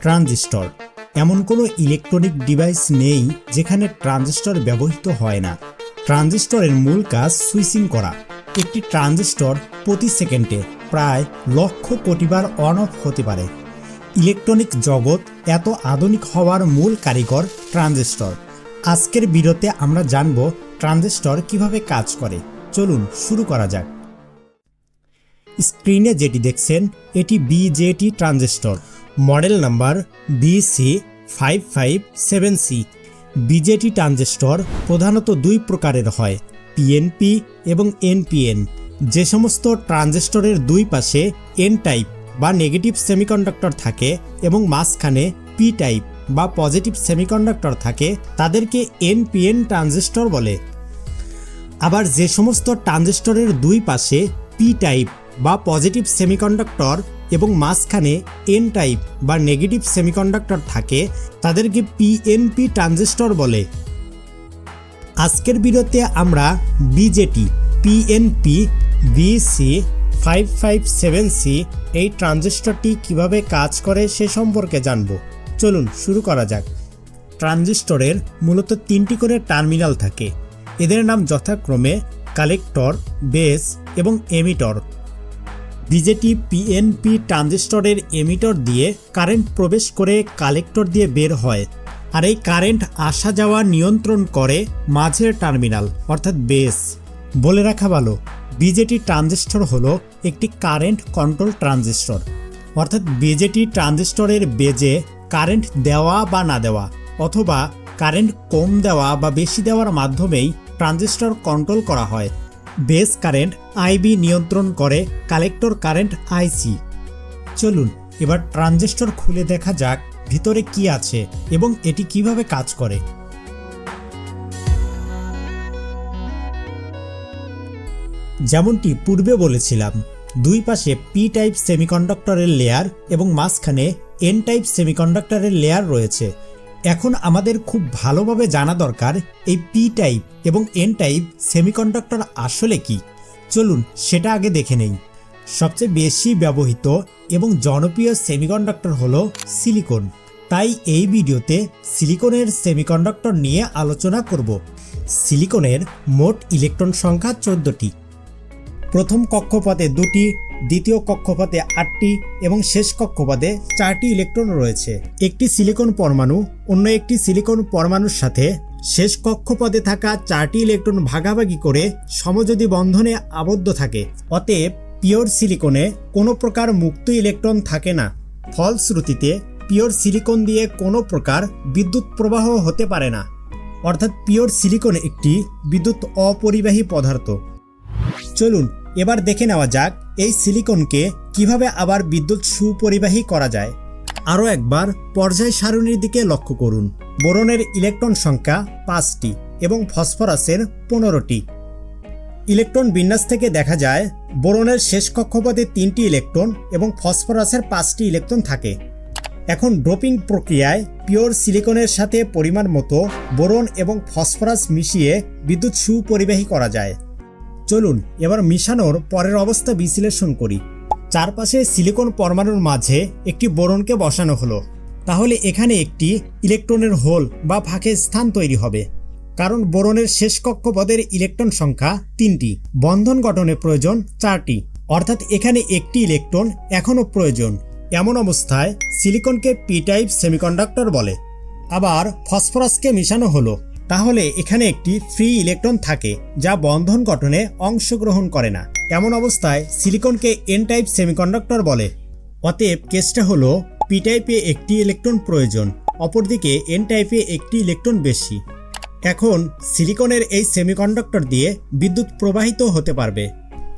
Transistor. এমন কোনো electronic device নেই যেখানে ট্রানজিস্টর ব্যবহৃত হয় না। ট্রানজিস্টরের মূল কাজ সুইচিং করা। একটি ট্রানজিস্টর প্রতি সেকেন্ডে প্রায় লক্ষ কোটিবার অন অফ হতে পারে। ইলেকট্রনিক জগৎ এত আধুনিক হওয়ার মূল কারিগর ট্রানজিস্টর। আজকের ভিডিওতে আমরা জানব ট্রানজিস্টর কীভাবে কাজ করে। চলুন শুরু করা যাক। স্ক্রিনে যেটি দেখছেন, এটি BJT transistor. Model number BC five five seven C BJT transistor প্রধানত দুই প্রকারের হয় পিএনপি এবং এনপিএন যে সমস্ত ট্রানজিস্টরের দুই পাশে এন টাইপ বা নেগেটিভ সেমিকন্ডাক্টর থাকে এবং মাঝখানে পি টাইপ বা পজিটিভ সেমিকন্ডাক্টর থাকে, তাদেরকে এনপিএন ট্রানজিস্টর বলে। আবার যে সমস্ত ট্রানজিস্টরের দুই পাশে পি টাইপ বা পজিটিভ সেমিকন্ডাক্টর এবং মাঝখানে এন টাইপ বা নেগেটিভ সেমিকন্ডাক্টর থাকে, তাদেরকে পিএনপি ট্রানজিস্টর বলে। আজকের ভিডিওতে আমরা BJT PNP BC five five seven C এই ট্রানজিস্টরটি কীভাবে কাজ করে সে সম্পর্কে জানব। চলুন শুরু করা যাক। ট্রানজিস্টরের মূলত তিনটি করে টার্মিনাল থাকে। এদের নাম যথাক্রমে কালেক্টর বেস এবং এমিটর বিজেটি পিএনপি ট্রানজিস্টরের এমিটর দিয়ে কারেন্ট প্রবেশ করে কালেক্টর দিয়ে বের হয় আর এই কারেন্ট আসা যাওয়া নিয়ন্ত্রণ করে মাঝের টার্মিনাল, অর্থাৎ বেস। বলে রাখা ভালো, বিজেটি ট্রানজিস্টর হলো একটি কারেন্ট কন্ট্রোল ট্রানজিস্টর, অর্থাৎ বিজেটি ট্রানজিস্টরের বেজে কারেন্ট দেওয়া বা না দেওয়া, অথবা কারেন্ট কম দেওয়া বা বেশি দেওয়ার মাধ্যমেই ট্রানজিস্টর কন্ট্রোল করা হয়। বেস কারেন্ট আইবি নিয়ন্ত্রণ করে, কালেক্টর কারেন্ট আইসি। চলুন, এবার ট্রানজিস্টর খুলে দেখা যাক ভিতরে কি আছে এবং এটি কীভাবে কাজ করে। যেমনটি পূর্বে বলেছিলাম, দুই পাশে পি টাইপ সেমিকন্ডাক্টরের লেয়ার এবং মাঝখানে এন টাইপ সেমিকন্ডাক্টরের লেয়ার রয়েছে। এখন আমাদের খুব ভালোভাবে জানা দরকার এই পি টাইপ এবং এন টাইপ সেমিকন্ডাক্টর আসলে কি। চলুন সেটা আগে দেখে নেই। সবচেয়ে বেশি ব্যবহৃত এবং জনপ্রিয় সেমিকন্ডাক্টর হলো সিলিকন তাই এই ভিডিওতে সিলিকনের সেমিকন্ডাক্টর নিয়ে আলোচনা করব। সিলিকনের মোট ইলেকট্রন সংখ্যা চোদ্দটি। প্রথম কক্ষপথে দুটি দ্বিতীয় কক্ষপথে আটটি এবং শেষ কক্ষপথে চারটি ইলেকট্রন রয়েছে। একটি সিলিকন পরমাণু, অন্য একটি সিলিকন পরমাণুর সাথে শেষ কক্ষপথে থাকা চারটি ইলেকট্রন ভাগাভাগি করে সমযোজী বন্ধনে আবদ্ধ থাকে। অতএব পিওর সিলিকনে কোনো প্রকার মুক্ত ইলেকট্রন থাকে না। ফলশ্রুতিতে, পিওর সিলিকন দিয়ে কোনো প্রকার বিদ্যুৎ প্রবাহ হতে পারে না। অর্থাৎ পিওর সিলিকন একটি বিদ্যুৎ অপরিবাহী পদার্থ। চলুন, এবার দেখে নেওয়া যাক এই সিলিকনকে কীভাবে আবার বিদ্যুৎ সুপরিবাহী করা যায়? আরও একবার পর্যায় সারণীর দিকে লক্ষ্য করুন। বোরনের ইলেকট্রন সংখ্যা পাঁচটি এবং ফসফরাসের পনেরোটি। ইলেকট্রন বিন্যাস থেকে দেখা যায়, বোরনের শেষ কক্ষপথে তিনটি ইলেকট্রন এবং ফসফরাসের পাঁচটি ইলেকট্রন থাকে। এখন ড্রপিং প্রক্রিয়ায় পিওর সিলিকনের সাথে পরিমাণ মতো বোরন এবং ফসফরাস মিশিয়ে বিদ্যুৎ সুপরিবাহী করা যায়। চলুন, এবার মিশানোর পরের অবস্থা বিশ্লেষণ করি। চারপাশে সিলিকন পরমাণুর মাঝে একটি বোরনকে বসানো হলো। তাহলে এখানে একটি ইলেকট্রনের হোল বা ফাঁকে স্থান তৈরি হবে। কারণ বোরনের শেষ কক্ষপথের ইলেকট্রন সংখ্যা তিনটি, বন্ধন গঠনে প্রয়োজন চারটি। অর্থাৎ এখানে একটি ইলেকট্রন এখনও প্রয়োজন। এমন অবস্থায় সিলিকনকে পি টাইপ সেমিকন্ডাক্টর বলে। আবার ফসফরাসকে মিশানো হলো। তাহলে এখানে একটি ফ্রি ইলেকট্রন থাকে যা বন্ধন গঠনে অংশগ্রহণ করে না। এমন অবস্থায় সিলিকনকে এন টাইপ সেমিকন্ডাক্টর বলে। অতএব কেসটা হলো পি টাইপে একটি ইলেকট্রন প্রয়োজন, অপরদিকে এন টাইপে একটি ইলেকট্রন বেশি। এখন সিলিকনের এই সেমিকন্ডাক্টর দিয়ে বিদ্যুৎ প্রবাহিত হতে পারবে।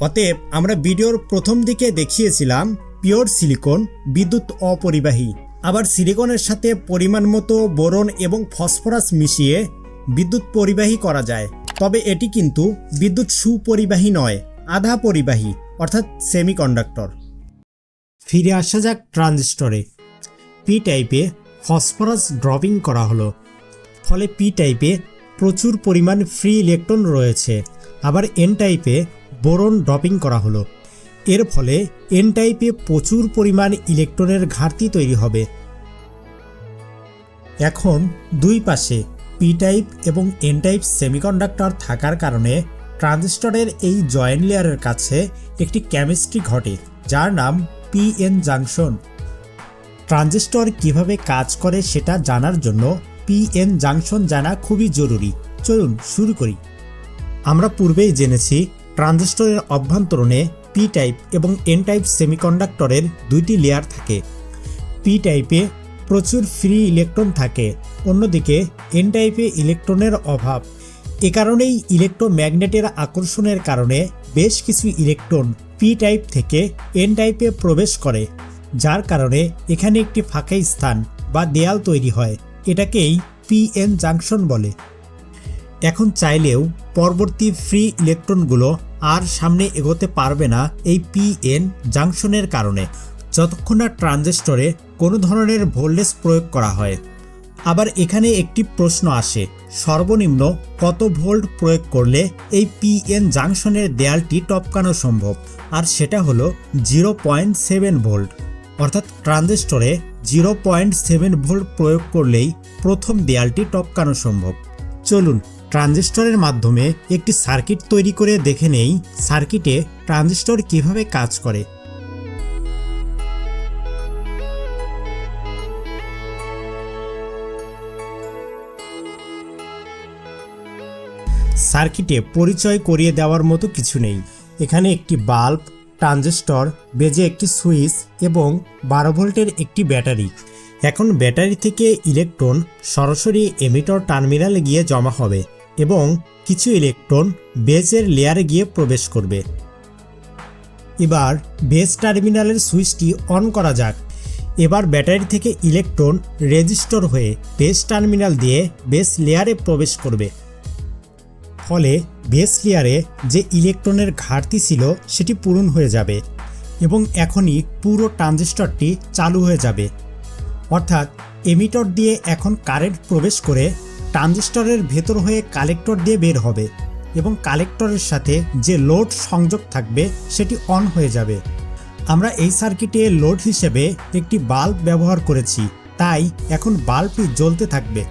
অতএব আমরা ভিডিওর প্রথম দিকে দেখিয়েছিলাম পিওর সিলিকন বিদ্যুৎ অপরিবাহী। আবার সিলিকনের সাথে পরিমাণ মতো বোরন এবং ফসফরাস মিশিয়ে বিদ্যুৎ পরিবাহী করা যায়। তবে এটি কিন্তু বিদ্যুৎ সুপরিবাহী নয়, আধা পরিবাহী, অর্থাৎ সেমিকন্ডাক্টর। ফিরে আসা যাক ট্রানজিস্টরে। পি টাইপে ফসফরাস ড্রপিং করা হলো। ফলে পি টাইপে প্রচুর পরিমাণ ফ্রি ইলেকট্রন রয়েছে। আবার এন টাইপে বোরন ড্রপিং করা হলো। এর ফলে এন টাইপে প্রচুর পরিমাণ ইলেকট্রনের ঘাটতি তৈরি হবে। এখন দুই পাশে পি টাইপ এবং এন টাইপ সেমিকন্ডাক্টর থাকার কারণে ট্রানজিস্টরের এই জয়েন্ট লেয়ারের কাছে একটি কেমিস্ট্রি ঘটে, যার নাম পিএন জাংশন ট্রানজিস্টর কীভাবে কাজ করে সেটা জানার জন্য পিএন জাংশন জানা খুবই জরুরি। চলুন শুরু করি। আমরা পূর্বেই জেনেছি, ট্রানজিস্টরের অভ্যন্তরণে পি টাইপ এবং এন টাইপ সেমিকন্ডাক্টরের দুইটি লেয়ার থাকে। পি টাইপে প্রচুর ফ্রি ইলেকট্রন থাকে। অন্যদিকে এন টাইপে ইলেকট্রনের অভাব। এ কারণেই ইলেকট্রোম্যাগনেটের আকর্ষণের কারণে বেশ কিছু ইলেকট্রন পি টাইপ থেকে এন টাইপে প্রবেশ করে, যার কারণে এখানে একটি ফাঁকা স্থান বা দেয়াল তৈরি হয়। এটাকেই পিএন জাংশন বলে। এখন চাইলেও পরবর্তী ফ্রি ইলেকট্রনগুলো আর সামনে এগোতে পারবে না এই পিএন জাংশনের কারণে। যতক্ষণ না ট্রানজিস্টরে কোনো ধরনের ভোল্টেজ প্রয়োগ করা হয়। আবার এখানে একটি প্রশ্ন আসে, সর্বনিম্ন কত ভোল্ট প্রয়োগ করলে এই পিএন জাংশনের দেয়ালটি টপকানো সম্ভব? আর সেটা হলো জিরো পয়েন্ট সেভেন ভোল্ট। অর্থাৎ ট্রানজিস্টরে জিরো পয়েন্ট সেভেন ভোল্ট প্রয়োগ করলেই প্রথম দেয়ালটি টপকানো সম্ভব। চলুন, ট্রানজিস্টরের মাধ্যমে একটি সার্কিট তৈরি করে দেখে নেই, সার্কিটে ট্রানজিস্টর কীভাবে কাজ করে। সার্কিটে পরিচয় করিয়ে দেওয়ার মতো কিছু নেই। এখানে একটি বাল্ব, ট্রানজিস্টর, বেজে একটি সুইচ এবং বারো ভোল্টের একটি ব্যাটারি। এখন ব্যাটারি থেকে ইলেকট্রন সরাসরি এমিটর টার্মিনালে গিয়ে জমা হবে এবং কিছু ইলেকট্রন বেজের লেয়ারে গিয়ে প্রবেশ করবে। এবার বেস টার্মিনালের সুইচটি অন করা যাক। এবার ব্যাটারি থেকে ইলেকট্রন রেজিস্টর হয়ে বেস টার্মিনাল দিয়ে বেস লেয়ারে প্রবেশ করবে। ফলে বেস লেয়ারে যে ইলেকট্রনের ঘাটতি ছিল সেটি পূরণ হয়ে যাবে এবং এখনই পুরো ট্রানজিস্টরটি চালু হয়ে যাবে। অর্থাৎ এমিটর দিয়ে এখন কারেন্ট প্রবেশ করে ট্রানজিস্টরের ভেতর হয়ে কালেক্টর দিয়ে বের হবে এবং কালেক্টরের সাথে যে লোড সংযোগ থাকবে সেটি অন হয়ে যাবে। আমরা এই সার্কিটে লোড হিসেবে একটি বাল্ব ব্যবহার করেছি, তাই এখন বাল্বটি জ্বলতে থাকবে।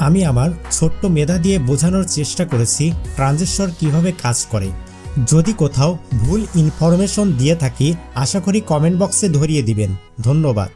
আমি আমার ছোট্ট মেধা দিয়ে বোঝানোর চেষ্টা করেছি ট্রানজিস্টর কীভাবে কাজ করে। যদি কোথাও ভুল ইনফরমেশন দিয়ে থাকি, আশা করি কমেন্ট বক্সে ধরিয়ে দিবেন। ধন্যবাদ।